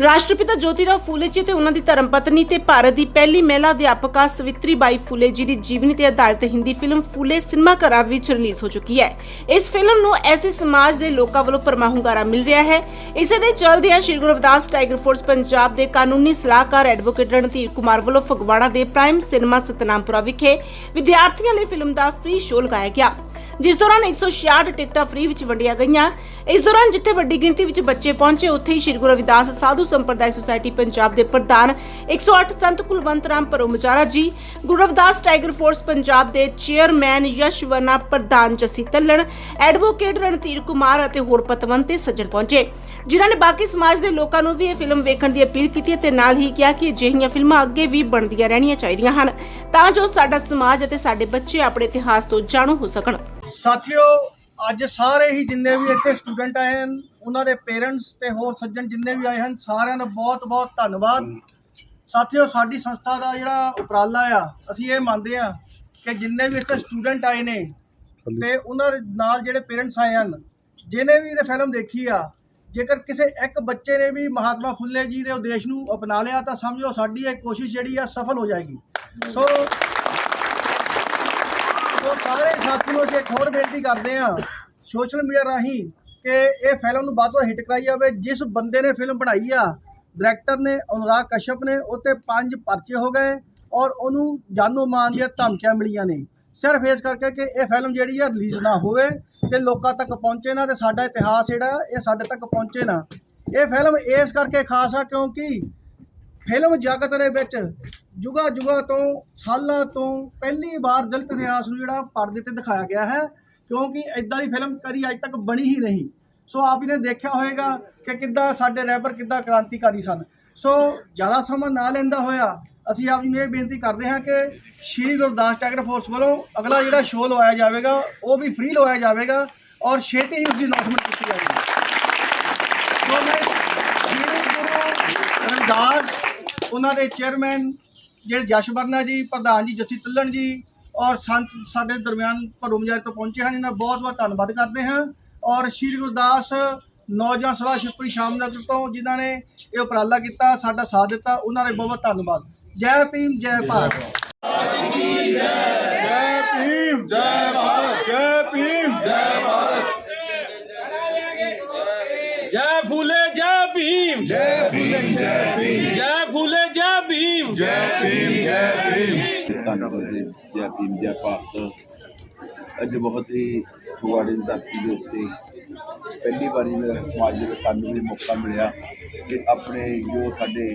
ਰਾਸ਼ਟਰਪਿਤਾ ਜੋਤੀਰਾਓ ਫੂਲੇ ਜੀ ਤੇ ਉਹਨਾਂ ਦੀ ਧਰਮ ਪਤਨੀ ਤੇ ਭਾਰਤ ਦੀ ਪਹਿਲੀ ਮਹਿਲਾ ਅਧਿਆਪਕਾ ਸਵਿਤਰੀ ਬਾਈ ਫੂਲੇ ਜੀ ਦੀ ਜੀਵਨੀ ਤੇ ਆਧਾਰਿਤ ਹਿੰਦੀ ਫਿਲਮ ਫੂਲੇ ਸਿਨੇਮਾ ਘਰਾਂ ਵਿੱਚ ਰਿਲੀਜ਼ ਹੋ ਚੁੱਕੀ ਹੈ। ਇਸ ਫਿਲਮ ਨੂੰ ਐਸੇ ਸਮਾਜ ਦੇ ਲੋਕਾਂ ਵੱਲੋਂ ਪਰਮਾ ਹੁੰਗਾਰਾ ਮਿਲ ਰਿਹਾ ਹੈ। ਇਸੇ ਦੇ ਚੱਲਦਿਆਂ ਸ਼੍ਰੀ ਗੁਰੂ ਰਵਿਦਾਸ ਟਾਈਗਰ ਫੋਰਸ ਪੰਜਾਬ ਦੇ ਕਾਨੂੰਨੀ ਸਲਾਹਕਾਰ ਐਡਵੋਕੇਟ ਰਣਧੀਰ ਕੁਮਾਰ ਵੱਲੋਂ ਫਗਵਾੜਾ ਦੇ ਪ੍ਰਾਈਮ ਸਿਨੇਮਾ ਸਤਨਾਮਪੁਰਾ ਵਿਖੇ ਵਿਦਿਆਰਥੀਆਂ ਲਈ ਫਿਲਮ ਦਾ ਫ੍ਰੀ ਸ਼ੋਅ ਲਗਾਇਆ ਗਿਆ। ਜਿਸ ਦੌਰਾਨ 166 ਟਿਕਟਾਂ ਫ੍ਰੀ ਵਿੱਚ ਵੰਡੀਆਂ ਗਈਆਂ। ਇਸ ਦੌਰਾਨ ਜਿੱਥੇ ਵੱਡੀ ਗਿਣਤੀ ਵਿੱਚ ਬੱਚੇ ਪਹੁੰਚੇ, ਉੱਥੇ ਹੀ ਸ਼੍ਰੀ ਗੁਰੂ ਰਵਿਦਾਸ ਸਾਧੂ ਸੰਪਰਦਾਇ ਸੁਸਾਇਟੀ ਪੰਜਾਬ ਦੇ ਪ੍ਰਧਾਨ 108 ਸੰਤ ਕੁਲਵੰਤ ਰਾਮ ਪਰੋਮਚਾਰਾ ਜੀ, ਗੁਰੂ ਰਵਿਦਾਸ ਟਾਈਗਰ ਫੋਰਸ ਪੰਜਾਬ ਦੇ ਚੇਅਰਮੈਨ ਯਸ਼ ਵਰਨਾ ਪ੍ਰਧਾਨ ਜਸੀ ਤੱਲਣ, ਐਡਵੋਕੇਟ ਰਣਧੀਰ ਕੁਮਾਰ ਅਤੇ ਹੋਰ ਪਤਵੰਤੇ ਸੱਜਣ ਪਹੁੰਚੇ, ਜਿਨ੍ਹਾਂ ਨੇ ਬਾਕੀ ਸਮਾਜ ਦੇ ਲੋਕਾਂ ਨੂੰ ਵੀ ਇਹ ਫਿਲਮ ਵੇਖਣ ਦੀ ਅਪੀਲ ਕੀਤੀ ਅਤੇ ਨਾਲ ਹੀ ਕਿਹਾ ਕਿ ਅਜਿਹੀਆਂ ਫਿਲਮਾਂ ਅੱਗੇ ਵੀ ਬਣਦੀਆਂ ਰਹਿਣੀਆਂ ਚਾਹੀਦੀਆਂ ਹਨ, ਤਾਂ ਜੋ ਸਾਡਾ ਸਮਾਜ ਅਤੇ ਸਾਡੇ ਬੱਚੇ ਆਪਣੇ ਇਤਿਹਾਸ ਤੋਂ ਜਾਣੂ ਹੋ ਸਕਣ। ਸਾਥੀਓ ਅੱਜ ਸਾਰੇ ਹੀ ਜਿੰਨੇ ਵੀ ਇੱਥੇ ਸਟੂਡੈਂਟ ਆਏ ਹਨ ਉਹਨਾਂ ਦੇ ਪੇਰੈਂਟਸ ਤੇ ਹੋਰ ਸੱਜਣ ਜਿੰਨੇ ਵੀ ਆਏ ਹਨ ਸਾਰਿਆਂ ਦਾ ਬਹੁਤ-ਬਹੁਤ ਧੰਨਵਾਦ। ਸਾਥੀਓ ਸਾਡੀ ਸੰਸਥਾ ਦਾ ਜਿਹੜਾ ਉਪਰਾਲਾ ਆ ਅਸੀਂ ਇਹ ਮੰਨਦੇ ਆ ਕਿ ਜਿੰਨੇ ਵੀ ਇੱਥੇ ਸਟੂਡੈਂਟ ਆਏ ਨੇ ਤੇ ਉਹਨਾਂ ਦੇ ਨਾਲ ਜਿਹੜੇ ਪੇਰੈਂਟਸ ਆਏ ਹਨ ਜਿਨੇ ਵੀ ਇਹ ਫਿਲਮ ਦੇਖੀ ਆ ਜੇਕਰ ਕਿਸੇ ਇੱਕ ਬੱਚੇ ਨੇ ਵੀ ਮਹਾਤਮਾ ਫੁੱਲੇ ਜੀ ਦੇ ਉਦੇਸ਼ ਨੂੰ ਅਪਣਾ ਲਿਆ ਤਾਂ ਸਮਝੋ ਸਾਡੀ ਇਹ ਕੋਸ਼ਿਸ਼ ਜਿਹੜੀ ਆ ਸਫਲ ਹੋ ਜਾਏਗੀ। ਸੋ ਸੋ ਸਾਰੇ ਸਾਥੀ ਨੂੰ ਅਸੀਂ ਇੱਕ ਹੋਰ ਬੇਨਤੀ ਕਰਦੇ ਹਾਂ ਸੋਸ਼ਲ ਮੀਡੀਆ ਰਾਹੀਂ ਕਿ ਇਹ ਫਿਲਮ ਨੂੰ ਵੱਧ ਤੋਂ ਹਿੱਟ ਕਰਾਈ ਜਾਵੇ। ਜਿਸ ਬੰਦੇ ਨੇ ਫਿਲਮ ਬਣਾਈ ਆ ਡਾਇਰੈਕਟਰ ਨੇ ਅਨੁਰਾਗ ਕਸ਼ਪ ਨੇ ਉੱਤੇ ਪੰਜ ਪਰਚੇ ਹੋ ਗਏ ਔਰ ਉਹਨੂੰ ਜਾਨੋਂ ਮਾਨ ਦੀਆਂ ਧਮਕੀਆਂ ਮਿਲੀਆਂ ਨੇ। ਸਿਰਫ ਇਸ ਕਰਕੇ ਕਿ ਇਹ ਫਿਲਮ ਜਿਹੜੀ ਆ, ਰਿਲੀਜ਼ ਨਾ ਹੋਵੇ ਤੇ ਲੋਕਾਂ ਤੱਕ ਪਹੁੰਚੇ ਨਾ ਤੇ ਸਾਡਾ ਇਤਿਹਾਸ ਜਿਹੜਾ, ਇਹ ਸਾਡੇ ਤੱਕ ਪਹੁੰਚੇ ਨਾ। ਇਹ ਫਿਲਮ ਇਸ ਕਰਕੇ ਖਾਸ ਆ ਕਿਉਂਕਿ ਫਿਲਮ ਜਗਤ ਦੇ ਵਿੱਚ ਜੁਗਾ ਜੁਗਾ ਤੋਂ, ਸਾਲਾਂ ਤੋਂ ਪਹਿਲੀ ਵਾਰ ਦਲਿਤ ਇਤਿਹਾਸ ਨੂੰ ਜਿਹੜਾ ਪਰਦੇ ਤੇ ਦਿਖਾਇਆ ਗਿਆ ਹੈ, ਕਿਉਂਕਿ ਇਦਾਂ ਦੀ ਫਿਲਮ ਕਦੀ ਅੱਜ ਤੱਕ ਬਣੀ ਹੀ ਨਹੀਂ। ਸੋ ਆਪ ਜੀ ਨੇ ਦੇਖਿਆ ਹੋਵੇਗਾ ਕਿ ਕਿੱਦਾਂ ਸਾਡੇ ਰੈਬਰ ਕਿੱਦਾਂ ਕ੍ਰਾਂਤੀਕਾਰੀ ਸਨ। ਸੋ ਜ਼ਿਆਦਾ ਸਮਾਂ ਨਾ ਲੈਂਦਾ ਹੋਇਆ, ਅਸੀਂ ਆਪ ਜੀ ਨੂੰ ਇਹ ਬੇਨਤੀ ਕਰਦੇ ਹਾਂ ਕਿ ਸ਼੍ਰੀ ਗੁਰਦਾਸ ਟੈਗਰ ਫੋਰਸ ਵੱਲੋਂ ਅਗਲਾ ਜਿਹੜਾ ਸ਼ੋਅ ਲਵਾਇਆ ਜਾਵੇਗਾ, ਉਹ ਵੀ ਫ੍ਰੀ ਲਵਾਇਆ ਜਾਵੇਗਾ ਔਰ ਛੇਤੀ ਹੀ ਉਸ ਦੀ ਅਨਾਉਂਸਮੈਂਟ ਕੀਤੀ ਜਾਵੇਗੀ। ਉਹਨਾਂ ਦੇ ਚੇਅਰਮੈਨ ਜਿਹੜੇ ਜਸ਼ਵਰਨਾ ਜੀ, ਪ੍ਰਧਾਨ ਜੀ ਜੱਸੀ ਤੱਲਣ ਜੀ ਔਰ ਸੰਤ ਸਾਡੇ ਦਰਮਿਆਨ ਭਰੋਮਜਾਰ ਤੋਂ ਪਹੁੰਚੇ ਹਨ, ਇਹਨਾਂ ਦਾ ਬਹੁਤ ਬਹੁਤ ਧੰਨਵਾਦ ਕਰਦੇ ਹਾਂ ਔਰ ਸ਼੍ਰੀ ਗੁਰਦਾਸ ਨੌਜਵਾਨ ਸਭਾ ਸ਼ਿਵਪੁਰੀ ਸ਼ਾਮਨਗਰ ਤੋਂ ਜਿਨ੍ਹਾਂ ਨੇ ਇਹ ਉਪਰਾਲਾ ਕੀਤਾ, ਸਾਡਾ ਸਾਥ ਦਿੱਤਾ, ਉਹਨਾਂ ਦਾ ਬਹੁਤ ਬਹੁਤ ਧੰਨਵਾਦ। ਜੈ ਭੀਮ, ਜੈ ਭਾਰਤ। ਧੰਨਵਾਦ ਜੀ ਭਾਰਤ। ਅੱਜ ਬਹੁਤ ਹੀ ਫਗਵਾੜੇ ਦੀ ਧਰਤੀ ਦੇ ਉੱਤੇ ਪਹਿਲੀ ਵਾਰੀ ਸਮਾਜ ਦੇ ਵਿੱਚ ਸਾਨੂੰ ਵੀ ਮੌਕਾ ਮਿਲਿਆ ਕਿ ਆਪਣੇ ਜੋ ਸਾਡੇ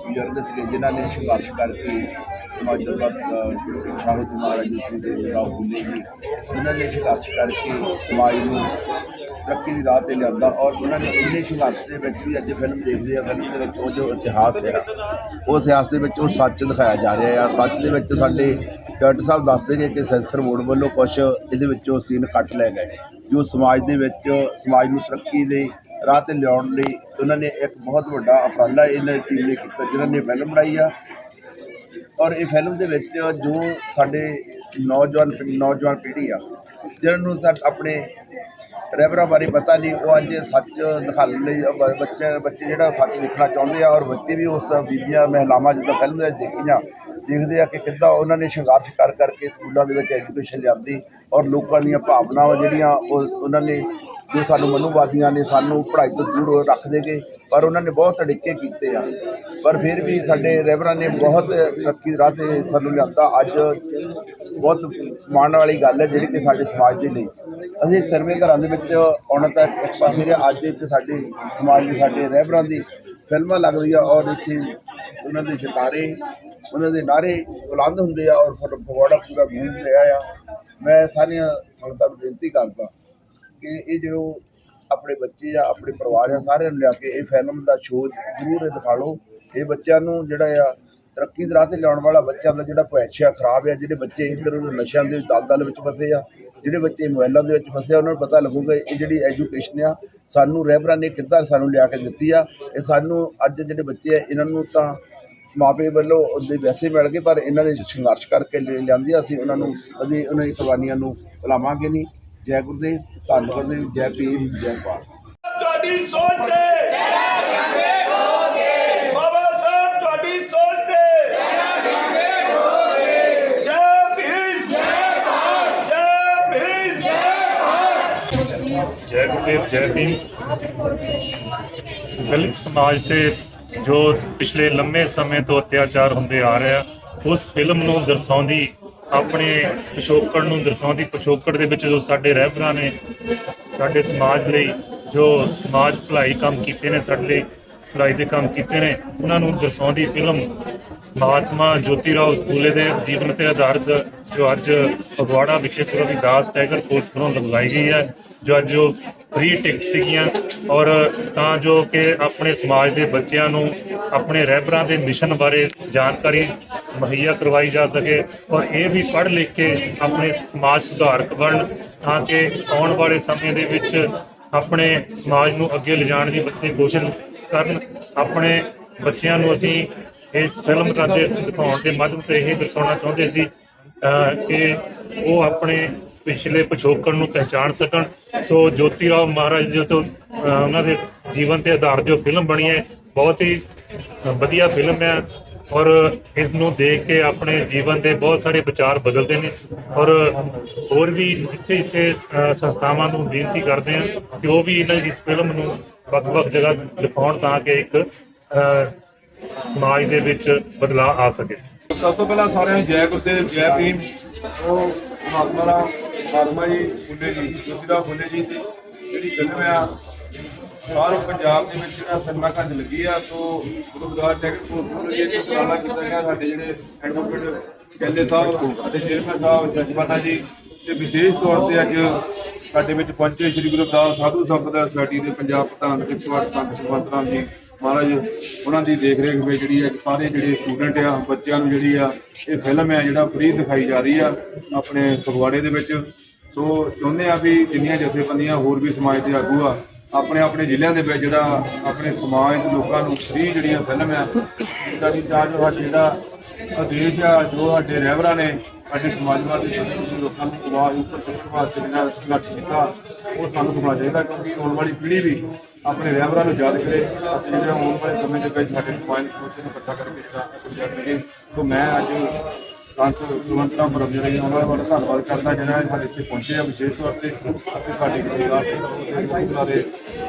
ਬਜ਼ੁਰਗ ਸੀਗੇ, ਜਿਨ੍ਹਾਂ ਨੇ ਸੰਘਰਸ਼ ਕਰਕੇ ਸਮਾਜ ਦੇ ਵਿੱਚ ਸ਼ਾਹੂ ਜੀ ਮਹਾਰਾਜ ਜੀ ਦੇ ਰਾਹ ਹੁੰਦੇ ਜੀ ਉਹਨਾਂ ਨੇ ਸੰਘਰਸ਼ ਕਰਕੇ ਸਮਾਜ ਨੂੰ ਤਰੱਕੀ ਦੀ ਰਾਹ ਤੇ ਲਿਆਂਦਾ ਔਰ ਉਹਨਾਂ ਨੇ ਇੰਨੇ ਸੰਘਰਸ਼ ਦੇ ਵਿੱਚ ਵੀ ਅੱਜ ਫਿਲਮ ਦੇਖਦੇ ਆ ਫਿਲਮ ਦੇ ਵਿੱਚ ਉਹ ਜੋ ਇਤਿਹਾਸ ਹੈ ਉਹ ਇਤਿਹਾਸ ਦੇ ਵਿੱਚ ਉਹ ਸੱਚ ਦਿਖਾਇਆ ਜਾ ਰਿਹਾ ਆ। ਸੱਚ ਦੇ ਵਿੱਚ ਸਾਡੇ ਡਾਕਟਰ ਸਾਹਿਬ ਦੱਸਦੇ ਨੇ ਕਿ ਸੈਂਸਰ ਬੋਰਡ ਵੱਲੋਂ ਕੁਝ ਇਹਦੇ ਵਿੱਚੋਂ ਸੀਨ ਕੱਟ ਲਏ ਗਏ, ਜੋ ਸਮਾਜ ਦੇ ਵਿੱਚ ਸਮਾਜ ਨੂੰ ਤਰੱਕੀ ਦੇ ਰਾਹ ਤੇ ਲਿਆਉਣ ਲਈ ਉਹਨਾਂ ਨੇ ਇੱਕ ਬਹੁਤ ਵੱਡਾ ਉਪਰਾਲਾ ਇਹਨਾਂ ਟੀਮ ਨੇ ਕੀਤਾ ਜਿਨ੍ਹਾਂ ਨੇ ਫਿਲਮ ਬਣਾਈ ਆ। ਔਰ ਇਹ ਫਿਲਮ ਦੇ ਵਿੱਚ ਜੋ ਸਾਡੇ ਨੌਜਵਾਨ ਨੌਜਵਾਨ ਪੀੜ੍ਹੀ ਆ, ਜਿਹਨਾਂ ਨੂੰ ਸਾ- ਆਪਣੇ ਰਹਿਬਰਾਂ ਬਾਰੇ ਪਤਾ ਨਹੀਂ, ਉਹ ਅੱਜ ਸੱਚ ਦਿਖਾਉਣ ਲਈ ਬ- ਬੱਚੇ ਬੱਚੇ ਜਿਹੜਾ ਸੱਚ ਦੇਖਣਾ ਚਾਹੁੰਦੇ ਆ ਔਰ ਬੱਚੇ ਵੀ ਉਸ ਬੀਬੀਆਂ, ਮਹਿਲਾਵਾਂ ਜਿੱਦਾਂ ਫਿਲਮ ਦੇ ਵਿੱਚ ਦੇਖੀਆਂ, ਦੇਖਦੇ ਆ ਕਿ ਕਿੱਦਾਂ ਉਹਨਾਂ ਨੇ ਸੰਘਰਸ਼ ਕਰ ਕਰਕੇ ਸਕੂਲਾਂ ਦੇ ਵਿੱਚ ਐਜੂਕੇਸ਼ਨ ਲਿਆਂਦੀ ਔਰ ਲੋਕਾਂ ਦੀਆਂ ਭਾਵਨਾਵਾਂ ਜਿਹੜੀਆਂ ਉਹ ਉਹਨਾਂ ਨੇ, ਜੋ ਸਾਨੂੰ ਮਨੂਵਾਦੀਆਂ ਨੇ ਸਾਨੂੰ ਪੜ੍ਹਾਈ ਤੋਂ ਦੂਰ ਰੱਖ ਦੇਗੇ ਪਰ ਉਹਨਾਂ ਨੇ ਬਹੁਤ ਅੜਿੱਕੇ ਕੀਤੇ ਆ। ਪਰ ਫਿਰ ਵੀ ਸਾਡੇ ਰਹਿਬਰਾਂ ਨੇ ਬਹੁਤ ਤਰੱਕੀ ਰਾਹ ਤੇ ਸਾਨੂੰ ਲਿਆਂਦਾ। ਅੱਜ ਬਹੁਤ ਮਾਣ ਵਾਲੀ ਗੱਲ ਹੈ ਜਿਹੜੀ ਕਿ ਸਾਡੇ ਸਮਾਜ ਦੇ ਲਈ ਅਸੀਂ ਸਰਵੇ ਘਰਾਂ ਦੇ ਵਿੱਚ ਆਉਣਾ ਤਾਂ ਇੱਕ ਪਾਸੇ ਰਿਹਾ ਅੱਜ ਇੱਥੇ ਸਾਡੇ ਸਮਾਜ ਦੇ ਸਾਡੇ ਰਹਿਬਰਾਂ ਦੀ ਫਿਲਮਾਂ ਲੱਗਦੀਆਂ ਔਰ ਇੱਥੇ ਉਹਨਾਂ ਦੇ ਜਤਾਰੇ ਉਹਨਾਂ ਦੇ ਨਾਰੇ ਬੁਲੰਦ ਹੁੰਦੇ ਆ ਔਰ ਫ- ਫਗਵਾੜਾ ਪੂਰਾ ਗੂੰਜ ਰਿਹਾ ਆ ਮੈਂ ਸਾਰੀਆਂ ਸੰਗਤਾਂ ਨੂੰ ਬੇਨਤੀ ਕਰਦਾ ਕਿ ਇਹ ਜੋ ਆਪਣੇ ਬੱਚੇ ਆ, ਆਪਣੇ ਪਰਿਵਾਰ ਆ, ਸਾਰਿਆਂ ਨੂੰ ਲਿਆ ਕੇ ਇਹ ਫਿਲਮ ਦਾ ਸ਼ੋਅ ਜ਼ਰੂਰ ਦਿਖਾ ਲਓ। ਇਹ ਬੱਚਿਆਂ ਨੂੰ ਜਿਹੜਾ ਆ ਤਰੱਕੀ ਦੇ ਰਾਹ ਤੇ ਲਿਆਉਣ ਵਾਲਾ ਬੱਚਿਆਂ ਦਾ ਜਿਹੜਾ ਭਵਿੱਖ ਆ ਖਰਾਬ ਆ ਜਿਹੜੇ ਬੱਚੇ ਇੱਧਰ ਉੱਧਰ ਨਸ਼ਿਆਂ ਦੇ ਦਲਦਲ ਵਿੱਚ ਫਸੇ ਆ, ਜਿਹੜੇ ਬੱਚੇ ਮੋਬਾਈਲਾਂ ਦੇ ਵਿੱਚ ਫਸੇ ਆ, ਉਹਨਾਂ ਨੂੰ ਪਤਾ ਲੱਗੂਗਾ ਇਹ ਜਿਹੜੀ ਐਜੂਕੇਸ਼ਨ ਆ, ਸਾਨੂੰ ਰਹਿਬਰਾਂ ਨੇ ਕਿੱਦਾਂ ਸਾਨੂੰ ਲਿਆ ਕੇ ਦਿੱਤੀ ਆ, ਇਹ ਸਾਨੂੰ ਅੱਜ ਜਿਹੜੇ ਬੱਚੇ ਆ, ਇਹਨਾਂ ਨੂੰ ਤਾਂ ਮਾਪੇ ਵੱਲੋਂ ਉਹਦੇ ਵੈਸੇ ਮਿਲ ਗਏ, ਪਰ ਇਹਨਾਂ ਨੇ ਸੰਘਰਸ਼ ਕਰਕੇ ਲਿ- ਲਿਆਂਦੀ ਆ, ਅਸੀਂ ਉਹਨਾਂ ਨੂੰ ਅਸੀਂ ਉਹਨਾਂ ਦੀ ਕੁਰਬਾਨੀਆਂ ਨੂੰ ਭੁਲਾਵਾਂਗੇ ਨਹੀਂ। ਜੈ ਗੁਰਦੇਵ, ਧੰਨ ਗੁਰਦੇਵ, ਜੈ ਭੀਮ, ਜੈ ਭਾਰਤ। ਤੁਹਾਡੀ ਸੋਚ ਤੇ! ਫਤਿਹ ਜੈ ਭੀਮ। ਦਲਿਤ ਸਮਾਜ ਤੇ ਜੋ ਪਿਛਲੇ ਲੰਮੇ ਸਮੇਂ ਤੋਂ ਅਤਿਆਚਾਰ ਹੁੰਦੇ ਆ ਰਿਹਾ, ਉਸ ਫਿਲਮ ਨੂੰ ਦਰਸਾਉਂਦੀ, ਆਪਣੇ ਪਿਛੋਕੜ ਨੂੰ ਦਰਸਾਉਂਦੀ, ਪਿਛੋਕੜ ਦੇ ਵਿੱਚ ਜੋ ਸਾਡੇ ਰਹਿਬਰਾਂ ਨੇ, ਸਾਡੇ ਸਮਾਜ ਲਈ ਜੋ ਸਮਾਜ ਭਲਾਈ ਕੰਮ ਕੀਤੇ ਨੇ ਸਾਡੇ ਲਈ ਲੜਾਈ ਦੇ ਕੰਮ ਕੀਤੇ ਨੇ। ਉਹਨਾਂ ਨੂੰ ਦਰਸਾਉਂਦੀ ਫਿਲਮ ਮਹਾਤਮਾ ਜੋਤੀ ਰਾਓ ਫੂਲੇ ਦੇ ਜੀਵਨ ਤੇ ਆਧਾਰਿਤ ਜੋ ਅੱਜ ਫਗਵਾੜਾ ਵਿਖੇ ਗੁਰੂ ਦਾਸ ਟਾਈਗਰ ਫੋਰਸ ਵੱਲੋਂ ਲਗਵਾਈ ਗਈ ਹੈ, ਜੋ ਅੱਜ ਜੋ ਫ੍ਰੀ ਟਿਕਟ ਸੀਗੀਆਂ। ਔਰ ਤਾਂ ਜੋ ਕਿ ਆਪਣੇ ਸਮਾਜ ਦੇ ਬੱਚਿਆਂ ਨੂੰ ਆਪਣੇ ਰਹਿਬਰਾਂ ਦੇ ਮਿਸ਼ਨ ਬਾਰੇ ਜਾਣਕਾਰੀ ਮੁਹੱਈਆ ਕਰਵਾਈ ਜਾ ਸਕੇ ਔਰ ਇਹ ਵੀ ਪੜ੍ਹ ਲਿਖ ਕੇ ਆਪਣੇ ਸਮਾਜ ਸੁਧਾਰਕ ਬਣਨ, ਤਾਂ ਕਿ ਆਉਣ ਵਾਲੇ ਸਮੇਂ ਦੇ ਵਿੱਚ ਆਪਣੇ ਸਮਾਜ ਨੂੰ ਅੱਗੇ ਲਿਜਾਣ ਦੀ ਬੱਚੇ ਕੋਸ਼ਿਸ਼ ਕਰਨ, ਆਪਣੇ ਬੱਚਿਆਂ ਨੂੰ ਅਸੀਂ ਇਸ ਫਿਲਮ ਦਾ ਦਿਖਾਉਣ ਦੇ ਮਾਧਿਅਮ ਤੇ ਇਹ ਦਰਸਾਉਣਾ ਚਾਹੁੰਦੇ ਸੀ ਕਿ ਉਹ ਆਪਣੇ ਪਿਛਲੇ ਪਿਛੋਕੜ ਨੂੰ ਪਹਿਚਾਣ ਸਕਣ। ਸੋ ਜੋਤੀ ਰਾਓ ਮਹਾਰਾਜ ਜੀ ਤੋਂ ਉਹਨਾਂ ਦੇ ਜੀਵਨ ਤੇ ਆਧਾਰਿਤ ਜੋ ਫਿਲਮ ਬਣੀ ਹੈ, ਬਹੁਤ ਹੀ ਵਧੀਆ ਫਿਲਮ ਹੈ। ਔਰ ਇਸ ਨੂੰ ਦੇਖ ਕੇ ਆਪਣੇ ਜੀਵਨ ਦੇ ਬਹੁਤ ਸਾਰੇ ਵਿਚਾਰ ਬਦਲਦੇ ਨੇ। ਔਰ ਹੋਰ ਵੀ ਜਿੱਥੇ ਜਿੱਥੇ ਸੰਸਥਾਵਾਂ ਨੂੰ ਬੇਨਤੀ ਕਰਦੇ ਹਾਂ ਕਿ ਉਹ ਵੀ ਇਹਨਾਂ ਇਸ ਫਿਲਮ ਨੂੰ ਵੱਖ-ਵੱਖ ਜਗ੍ਹਾ ਦਿਖਾਉਣ ਤਾਂ ਕਿ ਇੱਕ ਸਮਾਜ ਦੇ ਵਿੱਚ ਬਦਲਾਅ ਆ ਸਕੇ। ਸਭ ਤੋਂ ਪਹਿਲਾਂ ਸਾਰਿਆਂ ਨੂੰ ਜੈ ਗੁਰਦੇਵ ਜੈ ਭੀਮ, ਉਹ ਮਹਾਤਮਾ ਰਾਮ ਮਹਾਤਮਾ ਜੀ, ਫੁੱਲੇ ਜੀ, ਜੋਤੀਰਾਓ ਫੁੱਲੇ ਜੀ ਦੀ ਜਿਹੜੀ ਫਿਲਮ ਆ ਸਾਰੇ ਪੰਜਾਬ ਦੇ ਵਿੱਚ ਜਿਹੜਾ ਸਿਨੇਮਾ ਘਰ ਲੱਗੀ ਆ ਤੋਂ ਗੁਰਦੁਆਰਾ ਗ੍ਰੰਥ ਟੈਕਸ ਕੋਰਸ ਨੂੰ ਇਹ ਤੋਂ ਉਪਰਾਲਾ ਕੀਤਾ ਗਿਆ। ਸਾਡੇ ਜਿਹੜੇ ਐਡਵੋਕੇਟ ਕੈਲੇ ਸਾਹਿਬ ਅਤੇ ਚੇਅਰਮੈਨ ਸਾਹਿਬ ਜਸਪਾਨਾ ਜੀ ਤੇ ਵਿਸ਼ੇਸ਼ ਤੌਰ ਤੇ ਅੱਜ ਸਾਡੇ ਵਿੱਚ ਪਹੁੰਚੇ ਸ੍ਰੀ ਗੁਰੂ ਰਵਿਦਾਸ ਸਾਧੂ ਸੰਪਦਾ ਸੁਸਾਇਟੀ ਦੇ ਪੰਜਾਬ ਪ੍ਰਧਾਨ 108 ਸੰਤ ਸੁਖਵੰਤ ਰਾਮ ਜੀ ਮਹਾਰਾਜ, ਉਹਨਾਂ ਦੀ ਦੇਖ ਰੇਖ ਵਿੱਚ ਜਿਹੜੀ ਹੈ ਸਾਰੇ ਜਿਹੜੇ ਸਟੂਡੈਂਟ ਆ, ਬੱਚਿਆਂ ਨੂੰ ਜਿਹੜੀ ਆ, ਇਹ ਫਿਲਮ ਹੈ ਜਿਹੜਾ ਫ੍ਰੀ ਦਿਖਾਈ ਜਾ ਰਹੀ ਆ ਆਪਣੇ ਫਗਵਾੜੇ ਦੇ ਵਿੱਚ। ਸੋ ਚਾਹੁੰਦੇ ਆ ਵੀ ਜਿੰਨੀਆਂ ਜਥੇਬੰਦੀਆਂ ਹੋਰ ਵੀ ਸਮਾਜ ਦੇ ਆਗੂ ਆ ਆਪਣੇ ਆਪਣੇ ਜ਼ਿਲ੍ਹਿਆਂ ਦੇ ਵਿੱਚ ਜਿਹੜਾ ਆਪਣੇ ਸਮਾਜ ਦੇ ਲੋਕਾਂ ਨੂੰ ਫ੍ਰੀ ਜਿਹੜੀਆਂ ਫਿਲਮ ਆ ਇਦਾਂ ਦੀ ਚਾਹ ਸਾਡੇ ਜਿਹੜਾ ਆਦੇਸ਼ ਆ, ਜੋ ਸਾਡੇ ਰਹਿਬਰਾਂ ਨੇ, ਸਾਡੇ ਸਮਾਜਵਾਦੀ ਜਿਹੜੇ ਲੋਕਾਂ ਨੂੰ ਆਵਾਜ਼ ਉੱਪਰ ਚੁੱਕਣ ਵਾਸਤੇ ਜਿਹੜਾ ਸੰਘਰਸ਼ ਕੀਤਾ, ਉਹ ਸਾਨੂੰ ਕਰਨਾ ਚਾਹੀਦਾ, ਕਿਉਂਕਿ ਆਉਣ ਵਾਲੀ ਪੀੜ੍ਹੀ ਵੀ ਆਪਣੇ ਰਹਿਬਰਾਂ ਨੂੰ ਯਾਦ ਕਰੇ ਅਤੇ ਜਿਹੜਾ ਆਉਣ ਵਾਲੇ ਸਮੇਂ ਦੇ ਵਿੱਚ ਸਾਡੇ ਸਮਾਜ ਨੂੰ ਨੂੰ ਇਕੱਠਾ ਕਰਕੇ ਜਿਹੜਾ ਅੱਗੇ ਜਾ ਸਕੇ ਸੋ ਮੈਂ ਅੱਜ ਸੰਤ ਕੁਲਵੰਤ ਰਾਮ ਬਰਮ ਉਹਨਾਂ ਦਾ ਧੰਨਵਾਦ ਕਰਦਾ ਜਿਹੜਾ ਸਾਡੇ ਇੱਥੇ ਪਹੁੰਚੇ ਆ ਵਿਸ਼ੇਸ਼ ਤੌਰ ਤੇ ਅਤੇ ਸਾਡੇ ਗੁਰਦਾਸ ਸਿੰਘ ਦੇ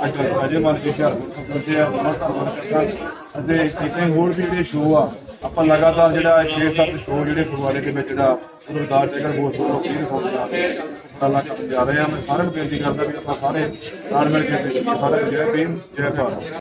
ਅੱਜ ਅਜੇ ਮਨ ਜੀ ਹੁਸ਼ਿਆਰਪੁਰ ਪਹੁੰਚੇ ਆ ਉਹਨਾਂ ਦਾ ਧੰਨਵਾਦ ਕਰਦਾ। ਅਤੇ ਕਿਤੇ ਹੋਰ ਵੀ ਜਿਹੜੇ ਸ਼ੋਅ ਆ, ਆਪਾਂ ਲਗਾਤਾਰ ਜਿਹੜਾ 6-7 ਸ਼ੋਅ ਜਿਹੜੇ ਫਗਵਾੜੇ ਦੇ ਵਿੱਚ ਜਿਹੜਾ ਗੁਰਦਾਸ ਟੈਗਰ ਬੋਸ ਵੱਲੋਂ ਕੀ ਰਿਪੋਰਟ ਜਾ ਰਹੇ ਆ ਉਪਰਾਲਾ ਕਰਨ ਜਾ ਰਹੇ ਆ, ਮੈਂ ਸਾਰਿਆਂ ਨੂੰ ਬੇਨਤੀ ਕਰਦਾ ਵੀ ਆਪਾਂ ਸਾਰੇ ਨਾਲ ਮਿਲ ਕੇ ਸਾਰਿਆਂ ਜੈ ਭੀਮ, ਜੈ ਭਾਰਤ।